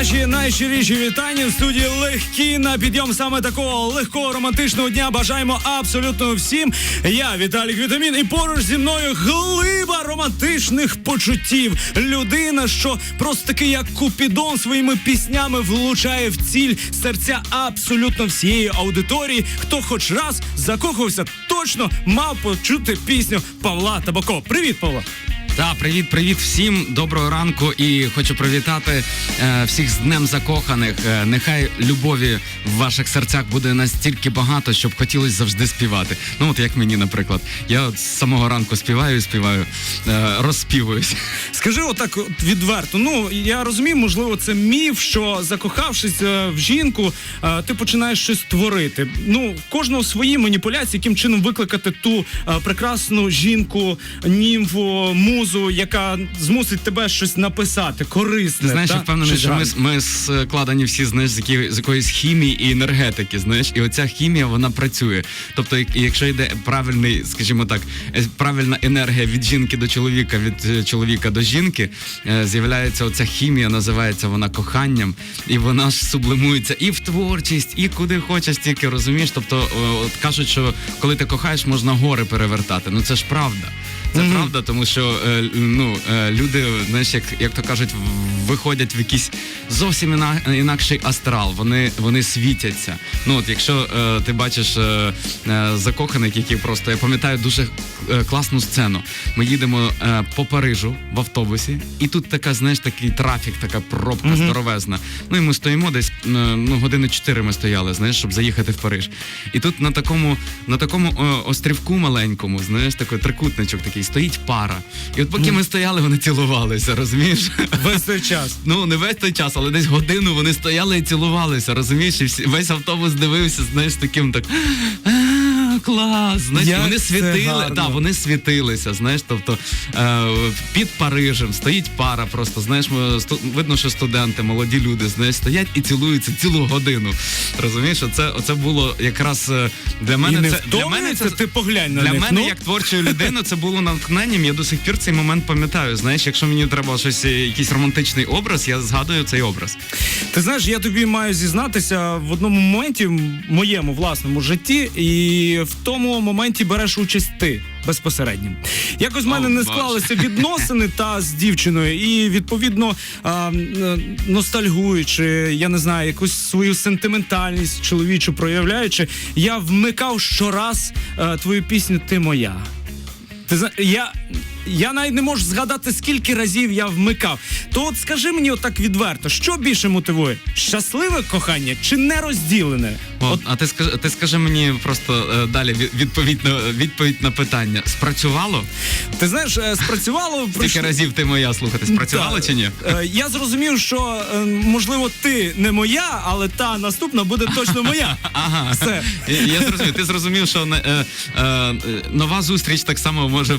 наші найщиріші вітання в студії легкі на підйом саме такого легкого романтичного дня. Бажаємо абсолютно всім. Я Віталік Вітамін, і поруч зі мною глиба романтичних почуттів. Людина, що просто таки як Купідон своїми піснями влучає в ціль серця абсолютно всієї аудиторії. Хто хоч раз закохався, точно мав почути пісню Павла Табакова. Привіт, Павло! Так, привіт, привіт всім. Доброго ранку і хочу привітати е, всіх з днем закоханих. Е, нехай любові в ваших серцях буде настільки багато, щоб хотілося завжди співати. Ну от як мені, наприклад, я от з самого ранку співаю, співаю, е, розспівуюсь. Скажи отак от відверто. Ну я розумію, можливо, це міф, що закохавшись е, в жінку, е, ти починаєш щось творити. Ну, кожного свої маніпуляції, яким чином викликати ту е, прекрасну жінку, німфу, музу, яка змусить тебе щось написати, корисне. Знаєш, та? я впевнений, що ми, ми складені всі знаєш, з, які, з якоїсь хімії і енергетики. Знаєш, і оця хімія вона працює. Тобто, якщо йде правильний, скажімо так, е, правильна енергія від жінки до чоловіка, від е, чоловіка до жінки, е, з'являється оця хімія, називається вона коханням, і вона ж сублимується і в творчість, і куди хочеш, тільки розумієш. Тобто, от кажуть, що коли ти кохаєш, можна гори перевертати. Ну це ж правда. Це правда, тому що е, ну, е, люди, знаєш, як, як то кажуть, виходять в якийсь зовсім інакший астрал. Вони, вони світяться. Ну от якщо е, ти бачиш е, е, закоханих, які просто я пам'ятаю дуже е, класну сцену. Ми їдемо е, по Парижу в автобусі, і тут така, знаєш, такий трафік, така пробка здоровезна. Ну і ми стоїмо десь е, ну, години чотири ми стояли, знаєш, щоб заїхати в Париж. І тут на такому, на такому е, острівку маленькому, знаєш, такий трикутничок такий, стоїть пара. І от поки ми стояли, вони цілувалися, розумієш? весь той час. Ну, не весь той час, але десь годину вони стояли і цілувалися, розумієш? І всі, весь автобус дивився, знаєш, таким так. «А, Клас! Знаєш, Як вони це світили, гарно. та, вони світилися, знаєш, тобто е, під Парижем стоїть пара, просто знаєш, ми, сту- видно, що студенти, молоді люди, знаєш, стоять і цілуються цілу годину. Розумієш, оце, оце було якраз е, для мене І не це для мене втомлюється, ти поглянь на для них. мене, ну, як творчої людини, це було натхненням. Я до сих пір цей момент пам'ятаю. Знаєш, якщо мені треба щось, е, якийсь романтичний образ, я згадую цей образ. Ти знаєш, я тобі маю зізнатися в одному моменті в моєму власному житті, і в тому моменті береш участь ти безпосередньо. Якось в мене не склалися відносини та з дівчиною, і відповідно а, ностальгуючи, я не знаю, якусь свою сентиментальність чоловічу проявляючи, я вмикав щораз а, твою пісню Ти моя. Ти я, я навіть не можу згадати, скільки разів я вмикав. То от скажи мені отак відверто, що більше мотивує? Щасливе кохання чи нерозділене? От, От а ти скажи, ти скажи мені просто е, далі відповідь на відповідь на питання. Спрацювало? ти знаєш, е, спрацювало Скільки пройшло- разів ти моя слухати? Спрацювало Так. чи ні? Е, Я зрозумів, що е, можливо ти не моя, але та наступна буде точно моя. Ага, Все. Я, я зрозумів. Ти зрозумів, що е, е, е, нова зустріч так само може е,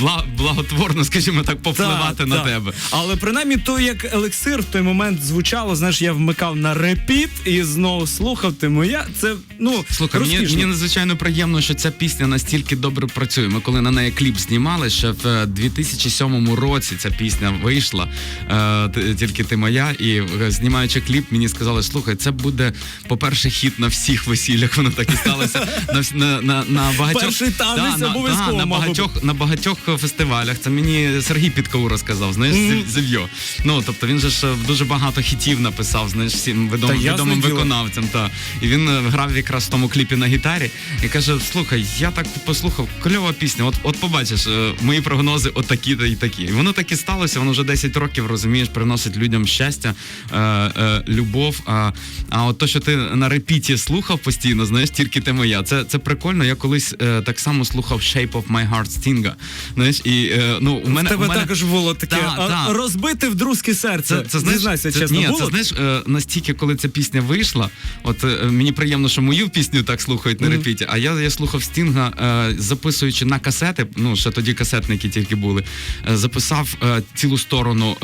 бла, благотворно, скажімо так, повпливати на так. тебе. Але принаймні то, як елексир в той момент звучало, знаєш, я вмикав на репіт і знову слухав ти моя. Це ну Слухай, мені, розкішно. мені надзвичайно приємно, що ця пісня настільки добре працює. Ми коли на неї кліп знімали, ще в е, 2007 році ця пісня вийшла. Е, тільки ти моя. І е, знімаючи кліп, мені сказали, слухай, це буде, по-перше, хіт на всіх весіллях. Воно так і сталося. На, на, на, на багатьох Перший танець на, обов'язково на, багатьох, на багатьох фестивалях. Це мені Сергій Підков розказав, знаєш, mm Зев'йо. Ну, тобто він же ж е, дуже багато хітів написав, знаєш, всім відомим, відомим діло. виконавцем. Та. І він е, грав якраз в тому кліпі на гітарі і каже: слухай, я так послухав, кльова пісня. От, от побачиш, е, мої прогнози отакі та і такі. І воно так і сталося. Воно вже 10 років розумієш, приносить людям щастя, е, е, любов. А, а от то, що ти на репіті слухав постійно, знаєш, тільки ти моя. Це, це прикольно. Я колись е, так само слухав Shape of My Heart Stinga. Знаєш, і е, ну у мене в тебе у мене... також було таке Та, а, та. розбите вдрузки серце. Це, це знаєш, Зізнайся, це, чесно, ні, було? це знаєш, е, настільки, коли ця пісня вийшла, от е, мені приємно, що мою пісню так слухають на репіті. А я, я слухав Стінга, е, записуючи на касети. Ну ще тоді касетники тільки були. е, записав е, цілу сторону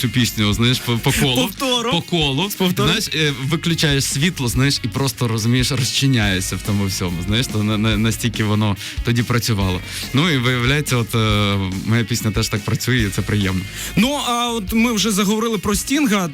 цю пісню, знаєш, по, колу. Повтором. По колу. Знаєш, виключаєш світло, знаєш, і просто розумієш, розчиняєшся в тому всьому. Знаєш, то на, на, настільки воно тоді працювало. Ну і виявляється, от моя пісня теж так працює, і це приємно. Ну а от ми вже заговорили про Стінга.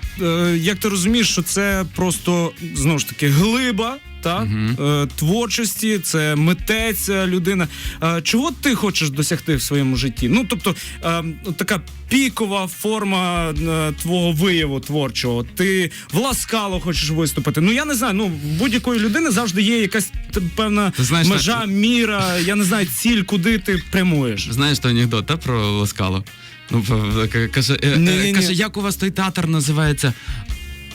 Як ти розумієш, що це просто знову ж таки глиба. Так, е, творчості, це митець, е, людина. Е, чого ти хочеш досягти в своєму житті? Ну тобто, е, така пікова форма е, твого вияву творчого. Ти в ласкало хочеш виступити. Ну я не знаю. Ну в будь-якої людини завжди є якась певна знаєш, межа, так- міра. Я не знаю, ціль, куди ти прямуєш. Знаєш той анекдот, та про Ласкало? Ну, каже, каже, як у вас той театр називається?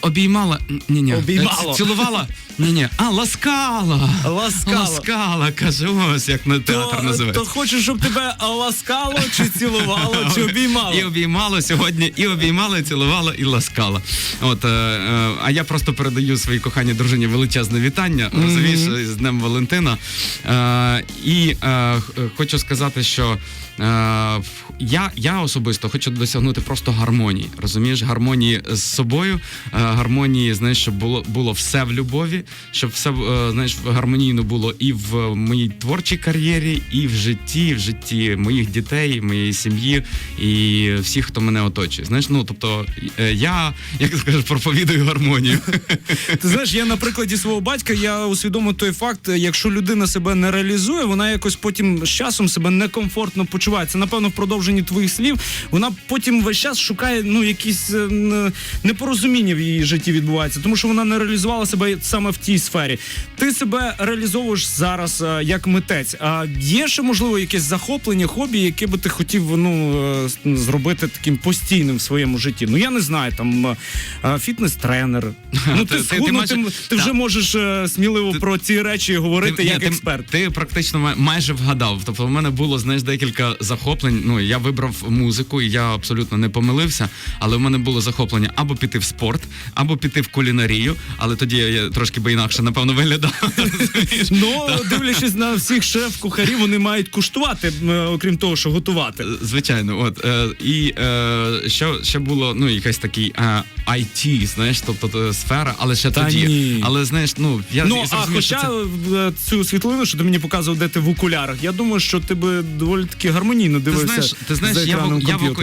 Обіймала? Ні, ні. Обіймало. Цілувала? Ні, ні. А, ласкала. Ласкало. Ласкала, каже, ось як на театр називається. то хочеш, щоб тебе ласкало, чи цілувало, чи обіймало? І обіймало сьогодні, і обіймало, і цілувало, і ласкало. От, е, е, а я просто передаю своїй коханій дружині величезне вітання, розумієш, з Днем Валентина. Е, і е, хочу сказати, що е, я, я особисто хочу досягнути просто гармонії. Розумієш, гармонії з собою, е, гармонії, знаєш, щоб було, було все в любові, щоб все е, знаєш, гармонійно було і в моїй творчій кар'єрі, і в житті, і в житті моїх дітей, моєї сім'ї і всіх, хто мене оточує. Знаєш, ну тобто е, я, як ти скажеш, проповідую гармонію. Ти знаєш, я на прикладі свого батька я усвідомив той факт, якщо людина себе не реалізує, вона якось потім з часом себе некомфортно почуває. Це напевно в продовженні твоїх слів. Вона потім весь час шукає ну якісь е, непорозуміння в її житті відбувається, тому що вона не реалізувала себе саме в тій сфері. Ти себе реалізовуєш зараз е, як митець. А є ще можливо якесь захоплення, хобі, яке би ти хотів ну е, зробити таким постійним в своєму житті? Ну я не знаю, там е, фітнес-тренер. Ну Ти- ти ти- ти вже можеш сміливо про ці речі говорити як експерт. Ти практично майже вгадав. Тобто, в мене було знаєш декілька захоплень. Ну я вибрав музику, і я абсолютно не помилився. Але в мене було захоплення або піти в спорт, або піти в кулінарію. Але тоді я трошки би інакше, напевно, виглядав. Ну, дивлячись на всіх шеф-кухарів, вони мають куштувати, е, окрім того, що готувати. Звичайно, от е, і е, що ще було ну якась такий е, IT, знаєш, тобто е, сфера, але ще тоді. Але знаєш, ну я Ну, а хоча е, цю світлину, що ти мені показував, де ти в окулярах, я думаю, що ти би доволі таки гармонійно дивився. ти знаєш,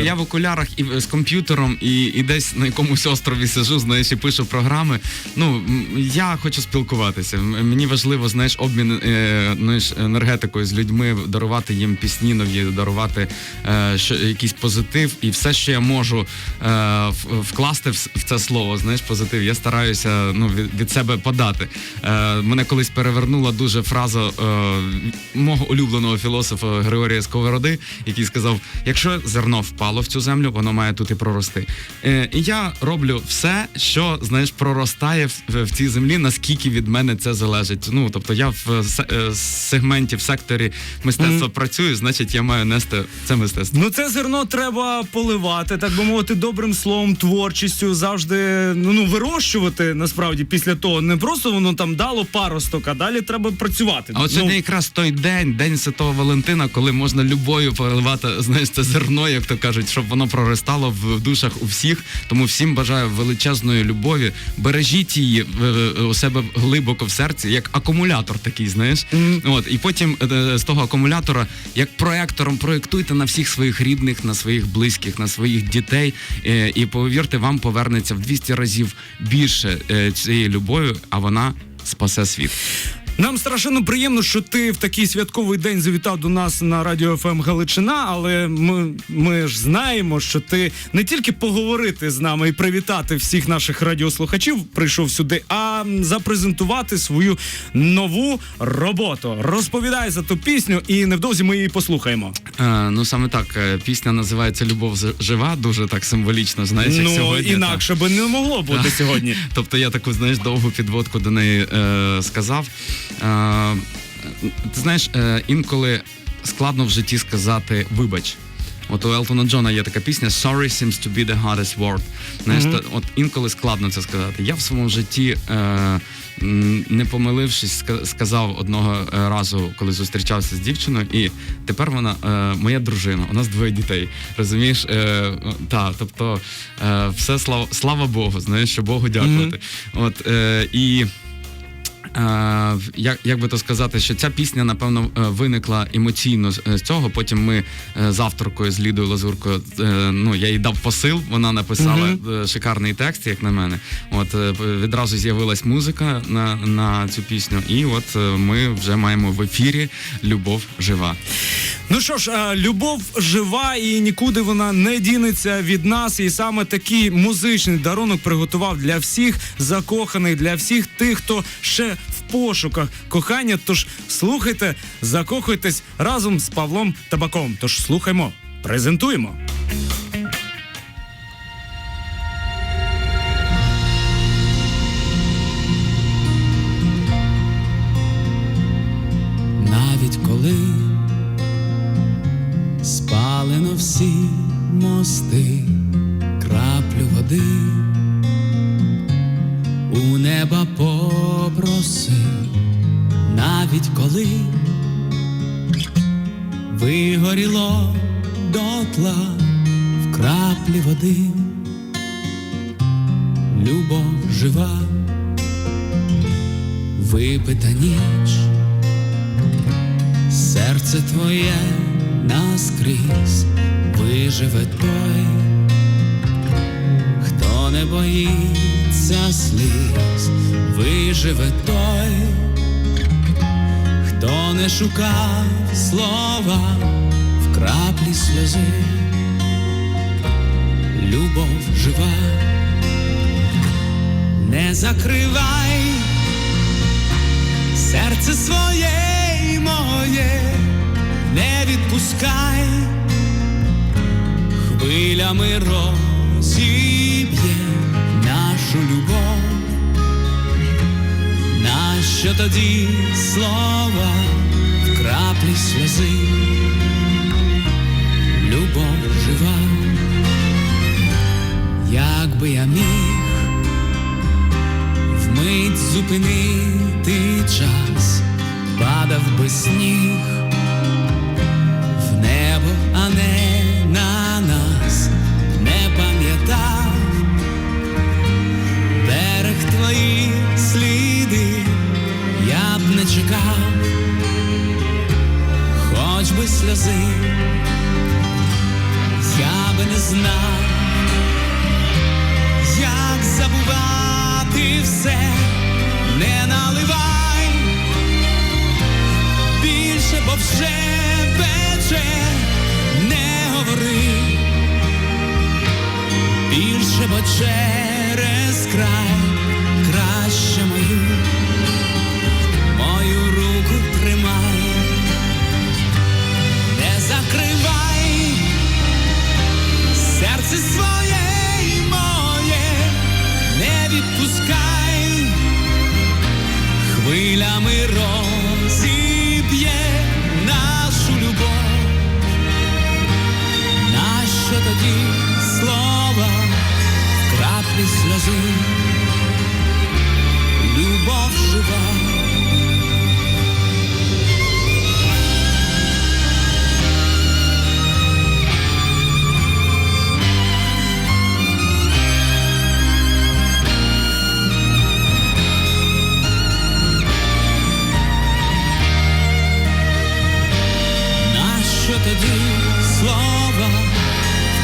я в, окулярах і з комп'ютером, і, і десь на якомусь острові сижу, знаєш, і пишу програми. Ну я хочу спілкуватися. Мені важливо, знаєш, обмін е, знаєш, енергетикою з людьми, дарувати їм пісні нові, дарувати е, що, якийсь позитив, і все, що я можу е, вкласти в, це слово, знаєш, позитив. Я стараюся ну, від, від себе подати. Е, мене колись перевернула дуже фраза е, мого улюбленого філософа Григорія Сковороди, який сказав: якщо зерно впало в цю землю, воно має тут і прорости. Е, я роблю все, що знаєш, проростає в, в цій землі, наскільки від мене це залежить. Ну тобто я в се- е, сегменті, в секторі мистецтва працюю, значить я маю нести це мистецтво. Ну, це зерно треба поливати, так би мовити, добрим словом, творчістю, завжди ну, ну вирощувати насправді після того. Не просто воно там дало паросток, а далі треба працювати. А от сьогодні ну, якраз той день, день Святого Валентина, коли можна любов'ю поливати, знаєш, це зерно, як то кажуть, щоб воно проростало в душах у всіх. Тому всім бажаю величезної любові. Бережіть її е, е, у себе глибоко в серці, як акумулятор такий, знаєш. От і потім е, з того акумулятора, як проектором, проєктуйте на всіх своїх рідних, на своїх близьких, на своїх дітей. І повірте, вам повернеться в 200 разів більше цієї любові, а вона спасе світ. Нам страшенно приємно, що ти в такий святковий день завітав до нас на радіо ФМ Галичина. Але ми, ми ж знаємо, що ти не тільки поговорити з нами і привітати всіх наших радіослухачів прийшов сюди, а запрезентувати свою нову роботу. Розповідай за ту пісню, і невдовзі ми її послухаємо. Е, ну саме так, е, пісня називається Любов жива, дуже так символічно, знаєш, як ну сьогодні. інакше би не могло бути сьогодні. Тобто я таку, знаєш, довгу підводку до неї е, сказав. Е, ти знаєш, е, інколи складно в житті сказати вибач. От у Елтона Джона є така пісня Sorry seems to be the hardest word. Знаєш, та- от інколи складно це сказати. Я в своєму житті. Е, не помилившись, сказав одного е, разу, коли зустрічався з дівчиною, і тепер вона е, моя дружина. У нас двоє дітей. Розумієш? Е, та, тобто, е, все слава, слава Богу, знаєш, що Богу дякувати. От е, і. Е, як, як би то сказати, що ця пісня, напевно, е, виникла емоційно з, з цього. Потім ми е, з авторкою з Лідою Лазуркою, е, ну я їй дав посил, вона написала е, шикарний текст, як на мене. От е, відразу з'явилась музика на, на цю пісню, і от е, ми вже маємо в ефірі Любов жива. Ну що ж, е, любов жива і нікуди вона не дінеться від нас. І саме такий музичний дарунок приготував для всіх закоханих, для всіх тих, хто ще пошуках кохання. Тож слухайте, закохуйтесь разом з Павлом Табаком. Тож слухаймо, презентуємо. навіть коли спалено всі мости, краплю води попроси, навіть коли вигоріло дотла в краплі води, любов жива, випита ніч серце твоє наскрізь виживе той, хто не боїться сліз, виживе той, хто не шукав слова в краплі сльози, любов жива, не закривай серце своє й моє. Не відпускай, хвилями розіб'є нащо тоді слова в краплі сльози, любов жива, як би я міг вмить зупинити час, падав би сніг в небо, а не більше, бо через край краще мою, мою руку тримай, не закривай серце своє й моє не відпускай, хвилями розіб'є нашу любов, нащо тоді краплі сльози, любов жива. Нащо тоді слова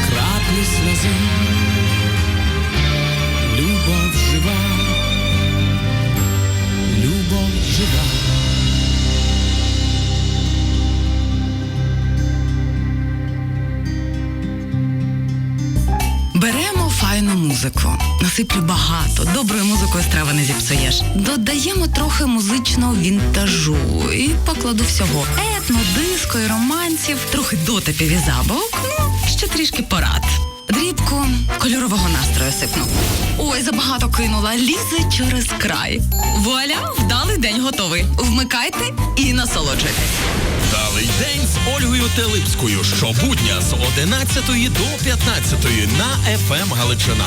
в краплі сльози, музику, насиплю багато, доброю музикою страви не зіпсуєш. Додаємо трохи музичного вінтажу і покладу всього. Етно, диско і романсів, трохи дотипів і забавок, ну, ще трішки порад. Дрібку кольорового настрою сипну. Ой, забагато кинула, лізе через край. Вуаля, вдалий день готовий. Вмикайте і насолоджуйтесь. Вдалий день з Ольгою Телипською щобудня з 11 до 15 на ФМ Галичина.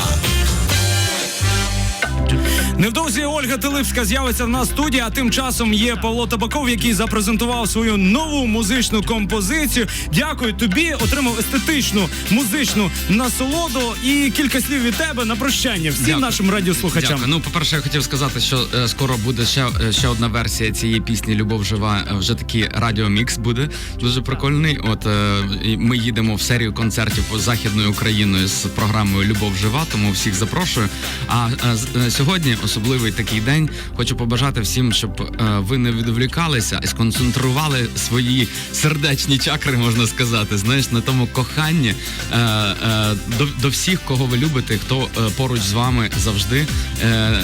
Невдовзі Ольга Тилипська з'явиться в нас в студії, а тим часом є Павло Табаков, який запрезентував свою нову музичну композицію. Дякую тобі, отримав естетичну музичну насолоду і кілька слів від тебе на прощання всім Дякую. нашим радіослухачам. Дякую. Ну, по-перше, я хотів сказати, що е, скоро буде ще, е, ще одна версія цієї пісні Любов жива. Е, Вже такий радіомікс буде дуже прикольний. От е, ми їдемо в серію концертів західною Україною з програмою Любов жива, тому всіх запрошую. А е, сьогодні особливий такий день. Хочу побажати всім, щоб е, ви не відволікалися і сконцентрували свої сердечні чакри, можна сказати, знаєш, на тому коханні е, е, до, до всіх, кого ви любите, хто поруч з вами завжди.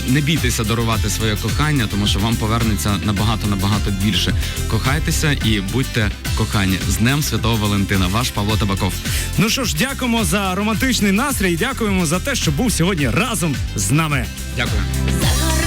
Не бійтеся дарувати своє кохання, тому що вам повернеться набагато набагато більше. Кохайтеся і будьте кохані з Днем Святого Валентина. Ваш Павло Табаков. Ну що ж, дякуємо за романтичний настрій. Дякуємо за те, що був сьогодні разом з нами. Дякую. Дякую.